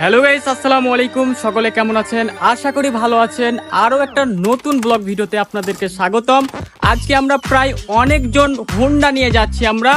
Hello guys আসসালামু আলাইকুম। সকলে কেমন আছেন? আশা করি ভালো আছেন। আরও একটা নতুন ব্লগ ভিডিওতে আপনাদেরকে স্বাগতম। আজকে আমরা প্রায় অনেকজন হোন্ডা নিয়ে যাচ্ছি আমরা।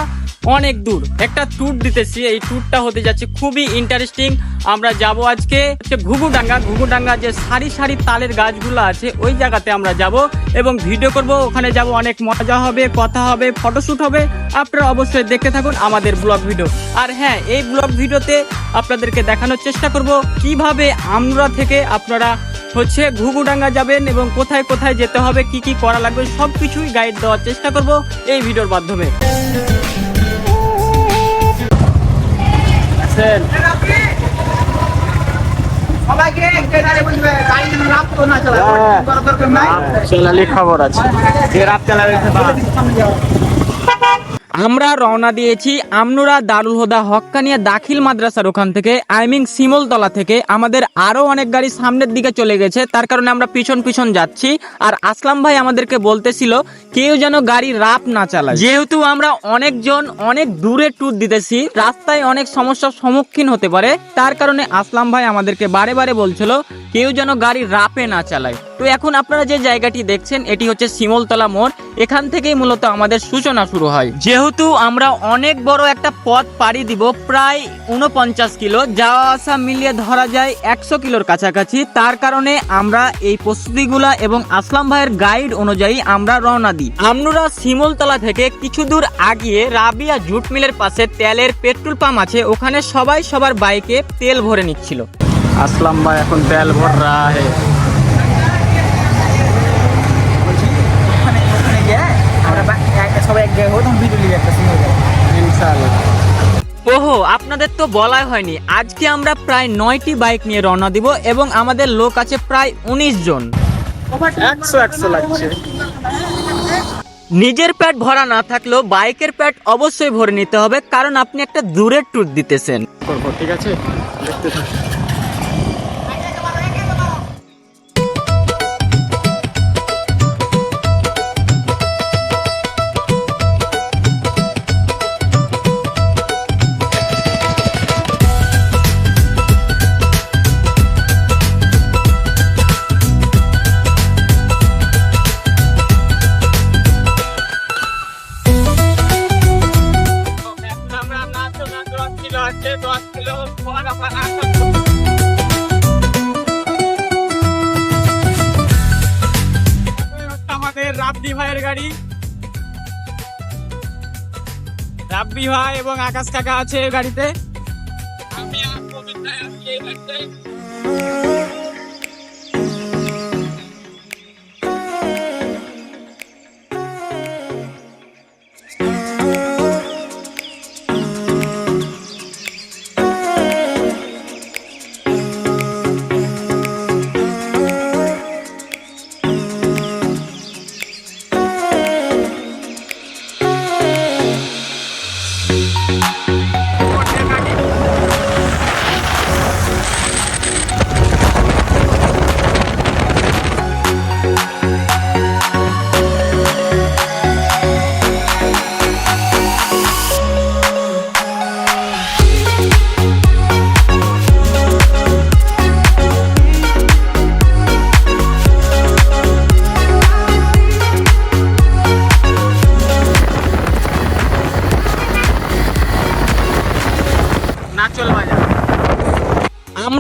অনেক দূর। একটা ট্যুর দিতেছি, এই ট্যুরটা হতে যাচ্ছে খুবই ইন্টারেস্টিং আমরা যাব আজকে হচ্ছে ঘুঘুডাঙ্গা। ঘুঘুডাঙ্গা যে সারি সারি তালের গাছগুলো আছে, ওই জায়গাতে আমরা যাব এবং ভিডিও করব। ওখানে যাব, অনেক মজা হবে, কথা হবে ফটোশ্যুট হবে। আপনারা অবশ্যই দেখতে থাকুন আমাদের ব্লগ ভিডিও আর হ্যাঁ এই ব্লগ ভিডিওতে আপনাদেরকে দেখানোর চেষ্টা করব, কীভাবে আমরা থেকে আপনারা হচ্ছে ঘুঘুডাঙ্গা যাবেন এবং কোথায় কোথায় যেতে হবে, কি কি করা লাগবে সব কিছুই গাইড দেওয়ার চেষ্টা করব এই ভিডিওর মাধ্যমে। সোনালি খবর আছে। রাত সামনে যাও। আমরা রওনা দিয়েছি আমনুরা দারুল হোদা হক্কানিয়া দাখিল মাদ্রাসার ওখান থেকে আইমিং শিমলতলা থেকে। আমাদের আরও অনেক গাড়ি সামনের দিকে চলে গেছে, তার কারণে আমরা পিছন পিছন যাচ্ছি। আর আসলাম ভাই আমাদেরকে বলতেছিল, কেউ যেন গাড়ি রাপ না চালায়। যেহেতু আমরা অনেকজন অনেক দূরে ট্যুর দিতেছি, রাস্তায় অনেক সমস্যার সম্মুখীন হতে পারে, তার কারণে আসলাম ভাই আমাদেরকে বারে বারে বলছিল, কেউ যেন গাড়ি রাপে না চালায়। তো এখন আপনারা যে জায়গাটি দেখছেন, এটি হচ্ছে শিমলতলা মোড়। এখান থেকেই মূলত আমাদের সূচনা শুরু হয়। যেহেতু আমরা অনেক বড় একটা পথ পাড়ি দিব, প্রায় উনপঞ্চাশ কিলো, যাওয়া আসা মিলিয়ে ধরা যায় একশো কিলোর কাছাকাছি। তার কারণে আমরা এই প্রস্তুতিগুলা এবং আসলাম ভাইয়ের গাইড অনুযায়ী আমরা রওনা দিই। আমনুরা শিমলতলা থেকে কিছু দূর আগিয়ে রাবিয়া জুট মিলের পাশে তেলের পেট্রোল পাম্প আছে। ওখানে সবাই সবার বাইকে তেল ভরে নিচ্ছিল। আসলাম ভাই, এখন তেল ভর রা হে ওখানে ওখানে গিয়ে আমরা বা- এক- সবাই এক জায়গায় তখন ভিডিও একটা সিনে যাব ইনশাআল্লাহ। ওহো আপনাদের তো বলাই হয়নি। আজকে আমরা প্রায় নয়টি বাইক নিয়ে রওনা দিব এবং আমাদের লোক আছে প্রায় উনিশ জন। একশো একশো লাগছে। নিজের প্যাট ভরা না থাকলেও বাইকের প্যাট অবশ্যই ভরে নিতে হবে কারণ আপনি একটা দূরের ট্যুর দিতেছেন। ঠিক আছে? আমাদের ভাইয়ের গাড়ি। রাব্বি ভাই এবং আকাশ কাকা আছে গাড়িতে। আমি আর আছি এই গাড়িতে।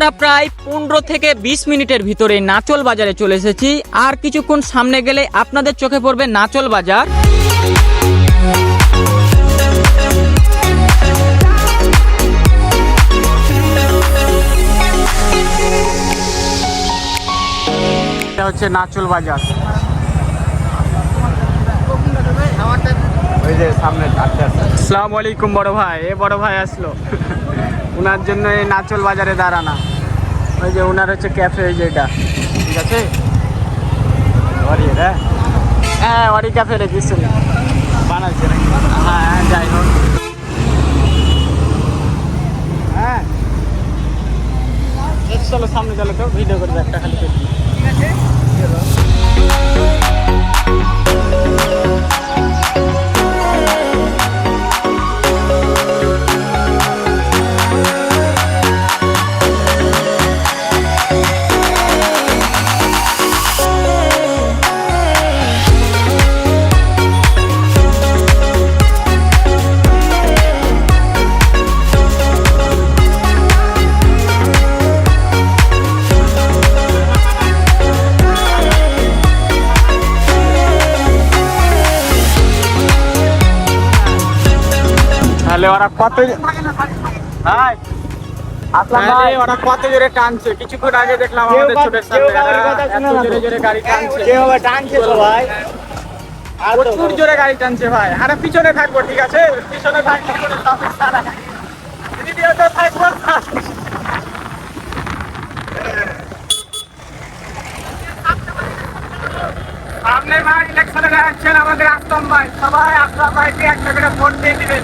আমরা প্রায় পনেরো থেকে বিশ মিনিটের ভিতরে নাচল বাজারে চলে এসেছি। আর কিছুক্ষণ সামনে গেলে আপনাদের চোখে পড়বে নাচল বাজার। এটা হচ্ছে নাচল বাজার। ওই যে সামনে আসসালামু আলাইকুম বড় ভাই। এ বড় ভাই আসলো। ওনার জন্য এই নাচল বাজারে দাঁড়ানা। ওই যে ওনার হচ্ছে ক্যাফে ওই যে এটা। ঠিক আছে? সরি রে হ্যাঁ ওরই ক্যাফে রে কিছু নেই। হ্যাঁ হ্যাঁ, যাই হোক। হ্যাঁ। চলো সামনে চলো তো ভিডিও করবে একটা খালি। ঠিক আছে তাহলে ওরা কত ভাই আসলাম ভাই। ওরা কত জোরে টানছে? কিছুক্ষণ আগে দেখলাম আমাদের কেউ সামনে জোরে জোরে গাড়ি টানছে। কেউ টানছে তো ভাই। আর প্রচুর জোরে গাড়ি টানছে ভাই। আরে পিছনে থাকব ঠিক আছে? পিছনে থাকব ভিডিওতে থাকব সামনে ভাই ইলেকশনে দাঁড়াচ্ছেন আমাদের আসলাম ভাই। সবাই আসলাম ভাইকে একটা করে ভোট দিয়ে দিবেন।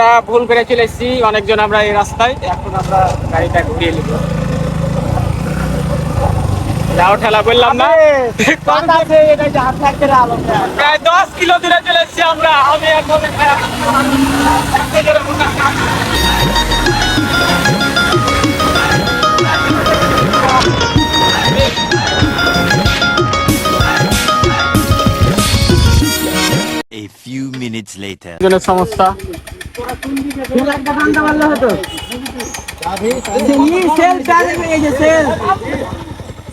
আমরা ভুল করে চলে এসেছি অনেকজন আমরা এই রাস্তায় এখন আমরা গাড়িটা ঘুরিয়ে নিব। যাও ঠেলা বললাম না। প্রায় দশ কিলো দূরে চলে এসেছি আমরা। আমি এখন A few minutes later. সমস্যা। সেল ডাইরেক্ট হয়ে গেছে cell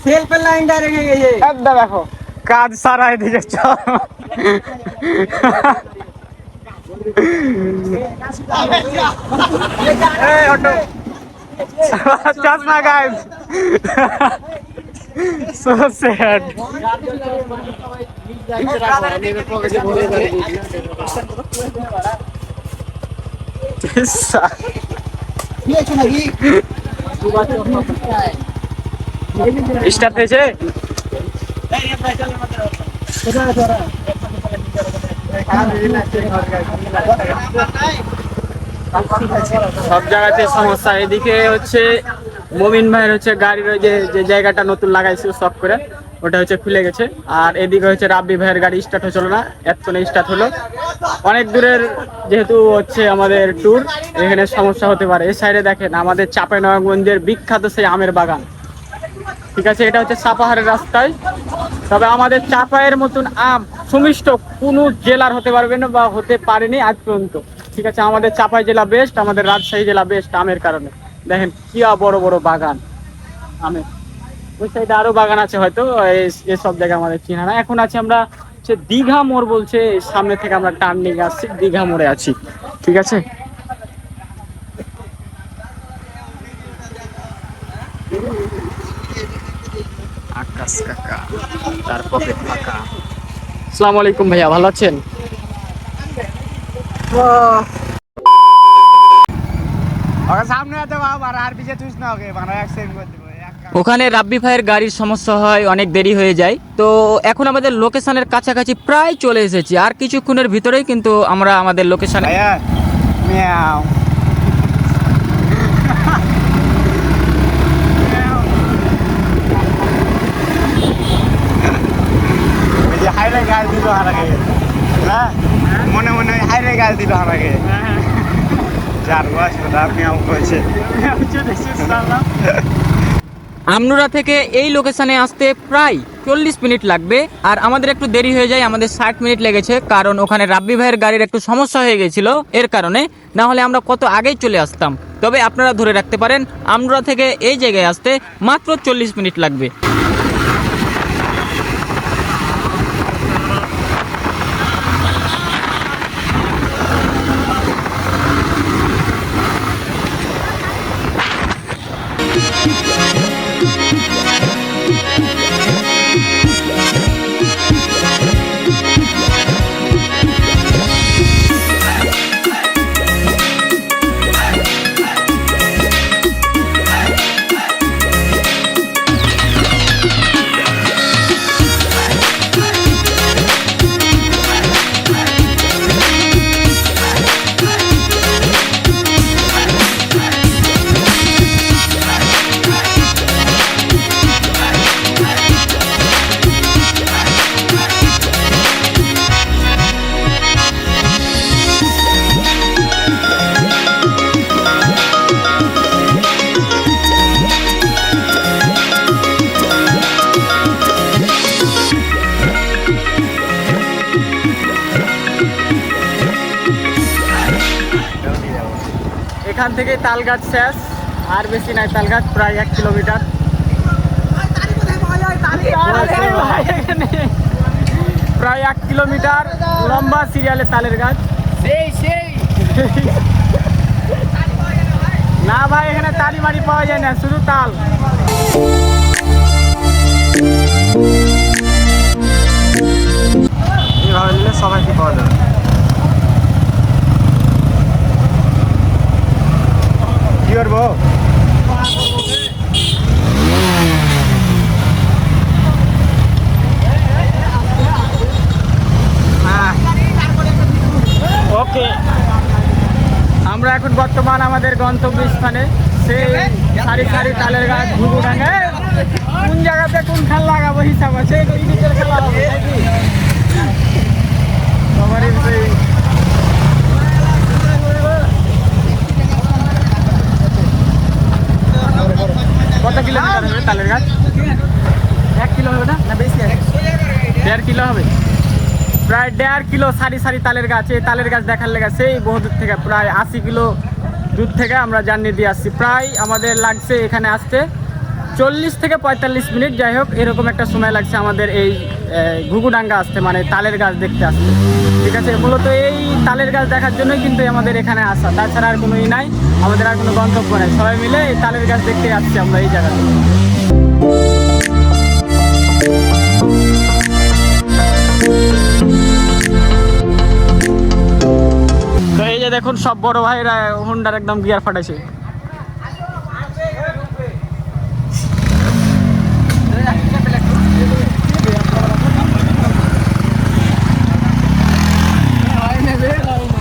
cell pay line direct হয়ে গেছে একদম দেখো কাজ সারা এদিকে চল এই অটো চশমা গাইস so sad স্টার্ট হয়েছে? সব জায়গাতে সমস্যা। এদিকে হচ্ছে মমিন ভাইয়ের হচ্ছে গাড়ির ওই যে যে জায়গাটা নতুন লাগাইছে সব করে। ওটা হচ্ছে খুলে গেছে। আর এদিকে হচ্ছে রাব্বি ভাইয়ের গাড়ি স্টার্ট হচ্ছিল না, এতক্ষণে স্টার্ট হলো। অনেক দূরের যেহেতু হচ্ছে আমাদের ট্যুর এখানে সমস্যা হতে পারে। এই সাইডে দেখেন, আমাদের চাঁপাইনবাবগঞ্জের বিখ্যাত সেই আমের বাগান। ঠিক আছে, এটা হচ্ছে সাপাহারের রাস্তায়। তবে আমাদের চাপায়ের মতন আম সুমিষ্ট কোনো জেলার হতে পারবে না বা হতে পারেনি আজ পর্যন্ত। ঠিক আছে, আমাদের চাপাই জেলা বেস্ট আমাদের রাজশাহী জেলা বেস্ট আমের কারণে। দেখেন কি বড় বড় বাগান, আমের। ওই সাইডে আরও বাগান আছে হয়তো এসব জায়গা আমাদের চিনা না। এখন আছি আমরা হচ্ছে দীঘা মোড় বলছে সামনে থেকে আমরা টার্নিং আসছি দীঘা মোড়ে আছি। ঠিক আছে? আকাশ কাকা তার পকেট ফাঁকা। আসসালামু আলাইকুম ভাইয়া ভালো আছেন? সামনে আছে বাবা আর পিছে তুই না ওকে মানে অ্যাক্সিডেন্ট করে ওখানে রাব্বি ভাইয়ের গাড়ির সমস্যা হয় অনেক দেরি হয়ে যায়। তো এখন আমাদের লোকেশনের কাছাকাছি প্রায় চলে এসেছি। আর কিছুক্ষণের ভিতরেই কিন্তু আমরা আমাদের লোকেশনে আমাকে। মনে মনে হাইরে গাল দিল আমাকে। যার বয়স কথা মিয়াও কইছে। আমনুরা থেকে এই লোকেশনে আসতে প্রায় চল্লিশ মিনিট লাগবে আর আমাদের একটু দেরি হয়ে যায়, আমাদের ষাট মিনিট লেগেছে, কারণ ওখানে রাব্বি ভাইয়ের গাড়ির একটু সমস্যা হয়ে গেছিল, এর কারণে না হলে আমরা কত আগেই চলে আসতাম। তবে আপনারা ধরে রাখতে পারেন, আমনুরা থেকে এই জায়গায় আসতে মাত্র চল্লিশ মিনিট লাগবে। এখান থেকে তালগাছ শেষ আর বেশি নাই তালগাছ প্রায় এক কিলোমিটার। প্রায় এক কিলোমিটার লম্বা সিরিয়ালে তালের গাছ। সেই সেই। না ভাই এখানে তালি মারি পাওয়া যায় না শুধু তাল। এইভাবে নিলে সবাইকে পাওয়া যাবে। কি করব ওকে। আমরা এখন বর্তমান আমাদের গন্তব্য স্থানে সেই সারি সারি তালের গাছ ঘুঘুডাঙ্গা এ, কোন জায়গাতে কোন খাল লাগাবো হিসাব আছে? সবারই সেই কত কিলোমিটার হবে তালের গাছ? এক কিলো হবে না না বেশি আছে? দেড় কিলো হবে। প্রায় দেড় কিলো সারি সারি তালের গাছ। এই তালের গাছ দেখার লেগে সেই বহু দূর থেকে, প্রায় আশি কিলো দূর থেকে আমরা জার্নি দিয়ে আসছি। প্রায় আমাদের লাগছে এখানে আসতে চল্লিশ থেকে পঁয়তাল্লিশ মিনিট। যাই হোক, এরকম একটা সময় লাগছে আমাদের এই ঘুঘুডাঙ্গা আসতে মানে তালের গাছ দেখতে আসতে। ঠিক আছে মূলত এই তালের গাছ দেখার জন্যই কিন্তু আমাদের এখানে আসা। তাছাড়া আর কোনো ই নাই, আমাদের আর কোনো গন্তব্য নেই। সবাই মিলে এই তালের গাছ দেখতে আসছি আমরা এই জায়গাতে। দেখুন, সব বড় ভাইরা হুন্ডার একদম গিয়ার ফাটাইছে।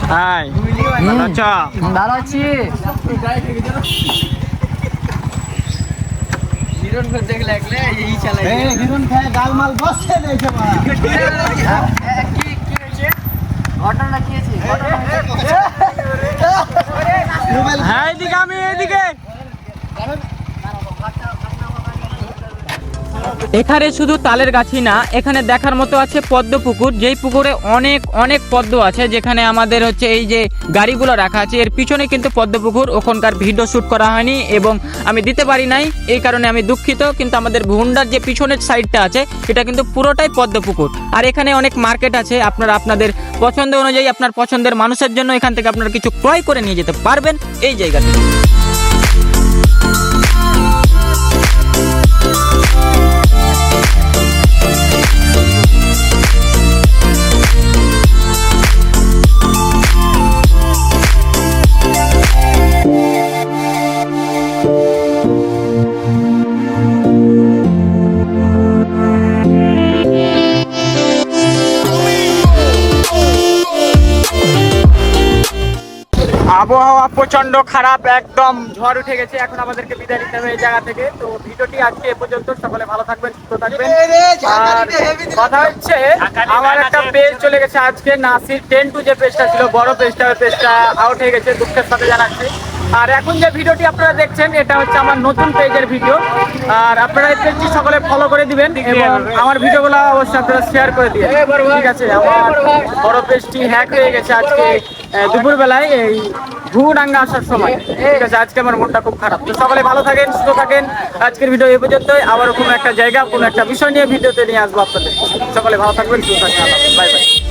হাই আচ্ছা ভালো আছি হিরণ করে দেখলে একলে এই চালাই হিরুন খায় ডাল মাল বসছে দেখে কি কি হয়েছে ঘটনা কি হয়েছে হ্যাঁ এদিকে আমি এদিকে এখানে শুধু তালের গাছই না, এখানে দেখার মতো আছে পদ্ম পুকুর, যেই পুকুরে অনেক অনেক পদ্ম আছে, যেখানে আমাদের হচ্ছে এই যে গাড়িগুলো রাখা আছে। এর পিছনে কিন্তু পদ্ম পুকুর, ওখানকার ভিডিও শ্যুট করা হয়নি এবং আমি দিতে পারি নাই, এই কারণে আমি দুঃখিত, কিন্তু আমাদের ভুন্ডার যে পিছনের সাইডটা আছে, এটা কিন্তু পুরোটাই পদ্ম পুকুর। আর এখানে অনেক মার্কেট আছে, আপনারা আপনাদের পছন্দ অনুযায়ী, আপনার পছন্দের মানুষের জন্য এখান থেকে আপনারা কিছু ক্রয় করে নিয়ে যেতে পারবেন এই জায়গাতে। আবহাওয়া প্রচণ্ড খারাপ একদম ঝড় উঠে গেছে। এখন আমাদেরকে বিদায় নিতে হবে এই জায়গা থেকে। তো ভিডিওটি আজকে এ পর্যন্ত। সকলে ভালো থাকবেন সুস্থ থাকবেন। আর কথা হচ্ছে আমার একটা পেজ চলে গেছে আজকে নাসির টেন টু যে পেজটা ছিল বড় পেজটা ওই পেজটা আউট হয়ে গেছে দুঃখের সাথে জানাচ্ছি। আর এখন যে ভিডিওটি আপনারা দেখছেন এটা হচ্ছে আমার নতুন পেজের ভিডিও আর আপনারা এই পেজটি সকলে ফলো করে দিবেন এবং আমার ভিডিওগুলো অবশ্যই আপনারা শেয়ার করে দিবেন। ঠিক আছে আমার বড় পেজটি হ্যাক হয়ে গেছে আজকে দুপুরবেলায় এই ঘুরাঙ্গা আসার সময়। ঠিক আছে, আজকে আমার মনটা খুব খারাপ। তো সকালে ভালো থাকেন, সুস্থ থাকেন। আজকের ভিডিও এ পর্যন্তই। আবারও কোনো একটা জায়গা, কোনো একটা বিষয় নিয়ে ভিডিওতে নিয়ে আসব আপনাদের। সকালে ভালো থাকবেন, সুস্থ থাকবেন। Bye bye.